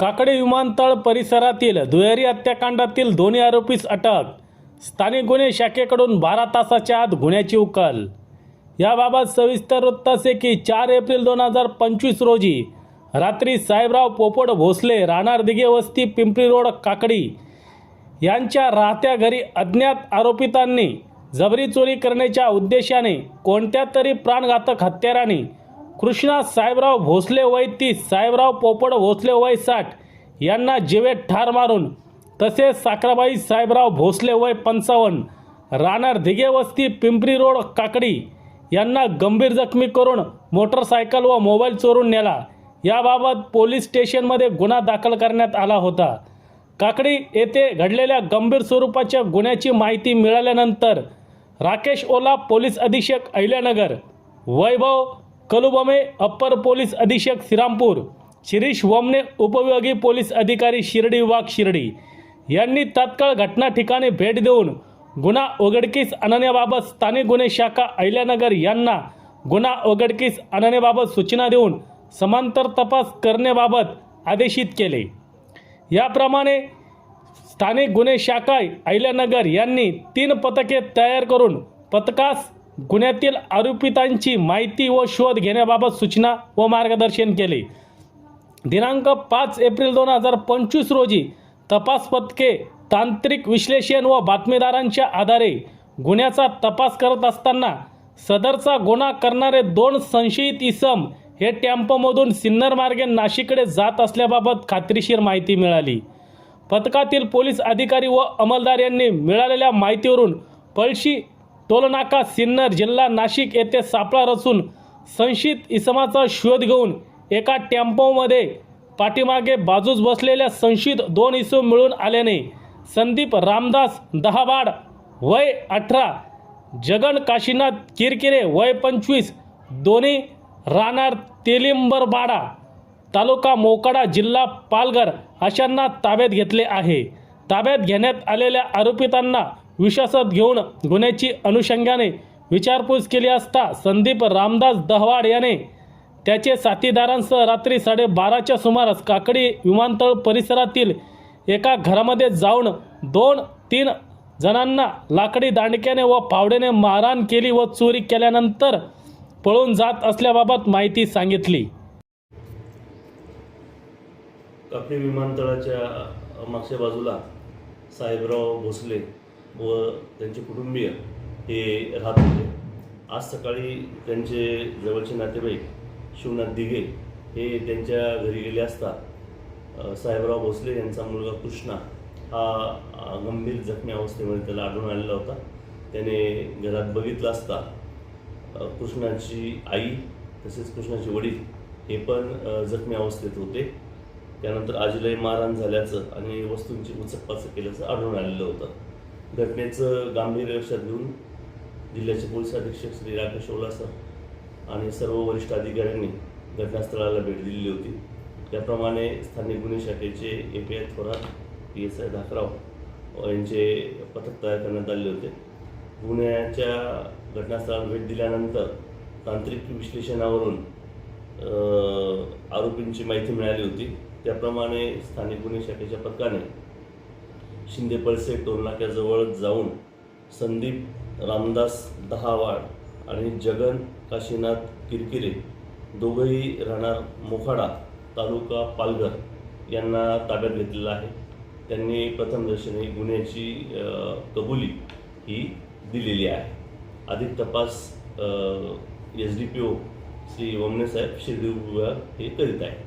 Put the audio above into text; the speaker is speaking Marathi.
काकडे विमानतळ परिसरातील दुहेरी हत्याकांडातील दोन्ही आरोपीस अटक. स्थानिक गुन्हे शाखेकडून बारा तासाच्या आत गुन्ह्याची उकल. याबाबत सविस्तर वृत्त असे की चार एप्रिल दोन हजार पंचवीस रोजी रात्री साहेबराव पोपड भोसले राहणार दिघे वस्ती पिंपरी रोड काकडी यांच्या राहत्या घरी अज्ञात आरोपितांनी जबरी चोरी करण्याच्या उद्देशाने कोणत्या तरी प्राणघातक हत्याराने कृष्णा साहेबराव भोसले वय तीस साहेबराव पोपट भोसले वय साठ यांना जिवेत ठार मारून तसेच साखराबाई साहेबराव भोसले वय पंचावन्न राहणार धिगेवस्ती पिंपरी रोड काकडी यांना गंभीर जखमी करून मोटरसायकल व मोबाईल चोरून नेला. याबाबत पोलीस स्टेशनमध्ये गुन्हा दाखल करण्यात आला होता. काकडी येथे घडलेल्या गंभीर स्वरूपाच्या गुन्ह्याची माहिती मिळाल्यानंतर राकेश ओला पोलीस अधीक्षक अहिल्यानगर वैभव कलुबमे अप्पर पोलीस अधीक्षक श्रीरामपूर शिरीष वमने उपविभागीय पोलीस अधिकारी शिर्डी विभाग शिर्डी यांनी तात्काळ घटना ठिकाणी भेट देऊन गुन्हा उघडकीस आणण्याबाबत स्थानिक गुन्हे शाखा अहिल्यानगर यांना गुन्हा उघडकीस आणण्याबाबत सूचना देऊन समांतर तपास करण्याबाबत आदेशित केले. याप्रमाणे स्थानिक गुन्हे शाखा अहिल्यानगर यांनी तीन पथके तयार करून पथकास गुन्ह्यातील आरोपितांची माहिती व शोध घेण्याबाबत सूचना व मार्गदर्शन केले. दिनांक पाच एप्रिल दोन हजार पंचवीस रोजी तपास पथके तांत्रिक विश्लेषण व बातमीदारांच्या आधारे गुन्ह्याचा तपास करत असताना सदरचा गुन्हा करणारे दोन संशयित इसम हे टेम्पोमधून सिन्नर मार्गे नाशिककडे जात असल्याबाबत खात्रीशीर माहिती मिळाली. पथकातील पोलीस अधिकारी व अंमलदार यांनी मिळालेल्या माहितीवरून पळशी टोलनाका सिन्नर जिल्हा नाशिक येथे सापळा रचून संशयित इसमाचा शोध घेऊन एका टेम्पोमध्ये पाठीमागे बाजूस बसलेल्या संशयित दोन इसम मिळून आल्याने संदीप रामदास दहाबाड वय अठरा जगन काशीनाथ किरकिरे वय पंचवीस दोन्ही राहणार तेलिंबरबाडा तालुका मोकडा जिल्हा पालघर अशांना ताब्यात घेतले आहे. ताब्यात घेण्यात आलेल्या आरोपितांना विश्वासात घेऊन गुन्ह्याची अनुषंगाने विचारपूस केली असता संदीप रामदास दहवाड याने त्याचे साथीदारांसह रात्री साडेबाराच्या सुमारास काकडी विमानतळ परिसरातील एका घरामध्ये जाऊन दोन तीन जणांना लाकडी दांडक्याने व फावड्याने मारहाण केली व चोरी केल्यानंतर पळून जात असल्याबाबत माहिती सांगितली. काकडी विमानतळाच्या मागच्या बाजूला साहेबराव भोसले व त्यांचे कुटुंबीय हे राहत होते. आज सकाळी त्यांचे जवळचे नातेवाईक शिवनाथ दिघे हे त्यांच्या घरी गेले असता साहेबराव भोसले यांचा मुलगा कृष्णा हा गंभीर जखमी अवस्थेमध्ये त्याला आढळून आलेला होता. त्याने घरात बघितलं असता कृष्णाची आई तसेच कृष्णाचे वडील हे पण जखमी अवस्थेत होते. त्यानंतर आजीलाही मारहाण झाल्याचं आणि वस्तूंची उचकपाचक केल्याचं आढळून आलेलं होतं. घटनेचं गांभीर्य लक्षात घेऊन जिल्ह्याचे पोलीस अधीक्षक श्री राकेश ओलासर आणि सर्व वरिष्ठ अधिकाऱ्यांनी घटनास्थळाला भेट दिलेली होती. त्याप्रमाणे स्थानिक गुन्हे शाखेचे A P I Thorat P S I Dhakrao यांचे पथक तयार करण्यात आले होते. गुन्ह्याच्या घटनास्थळाला भेट दिल्यानंतर तांत्रिक विश्लेषणावरून आरोपींची माहिती मिळाली होती. त्याप्रमाणे स्थानिक गुन्हे शाखेच्या पथकाने शिंदे पळसे टोलनाक्याजवळ जाऊन संदीप रामदास दहावाड आणि जगन काशीनाथ किरकिरे दोघंही राहणार मोखाडा तालुका पालघर यांना ताब्यात घेतलेलं आहे. त्यांनी प्रथमदर्शनी गुन्ह्याची कबुली ही दिलेली आहे. अधिक तपास S D P O Shri वमनेसाहेब Shirdi विभाग हे करीत आहेत.